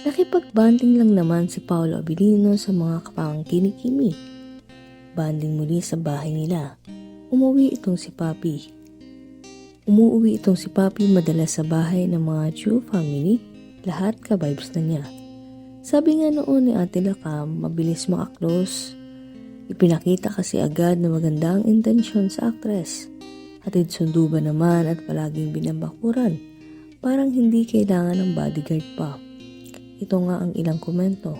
Nakipag-banding lang naman si Paolo Abilino sa mga kapangkin ni Kimi. Banding muli sa bahay nila. Umuwi itong si Papi. Umuwi itong si Papi madalas sa bahay ng mga Chu family. Lahat ka-vibes na niya. Sabi nga noon ni Ate Lakam, mabilis makaklose. Ipinakita kasi agad na maganda ang intensyon sa aktres. Hatid sundo ba naman at palaging binabakuran. Parang hindi kailangan ng bodyguard pa. Ito nga ang ilang komento.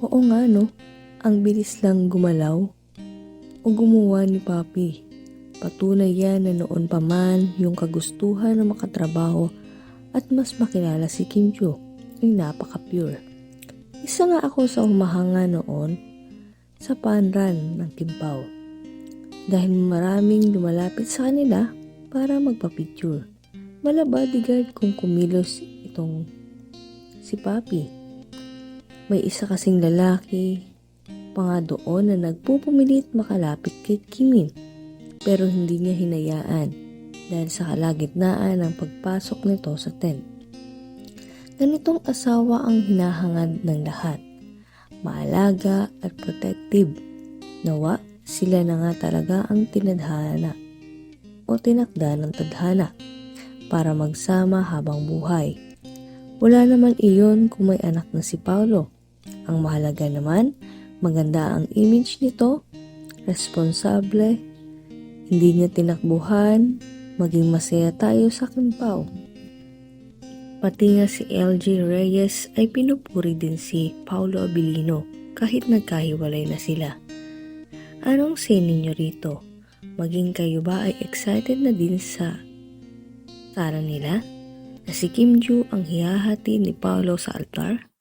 Oo nga no, ang bilis lang gumalaw o gumawa ni Papi. Patunay yan na noon pa man yung kagustuhan na makatrabaho at mas makilala si Kim Joo ay napaka-pure. Isa nga ako sa humahanga noon sa panran ng Kimpaw dahil maraming lumalapit sa kanila para magpa-picture. Mala bodyguard kung kumilos itong si Papi. May isa kasing lalaki pa nga doon na nagpupumilit makalapit kay Kimin pero hindi niya hinayaan dahil sa kalagitnaan ng pagpasok nito sa tent. Ganitong asawa ang hinahangad ng lahat. Maalaga at protective. Nawa, sila na nga talaga ang tinadhana o tinakda ng tadhana para magsama habang buhay. Wala naman iyon kung may anak na si Paulo. Ang mahalaga naman, maganda ang image nito, responsable, hindi niya tinakbuhan, maging masaya tayo sa kimpaw. Pati nga si LJ Reyes ay pinupuri din si Paulo Abilino kahit nagkahiwalay na sila. Anong say ninyo rito? Maging kayo ba ay excited na din sa tara nila? Na si Kim Joo ang hihahati ni Paulo sa altar?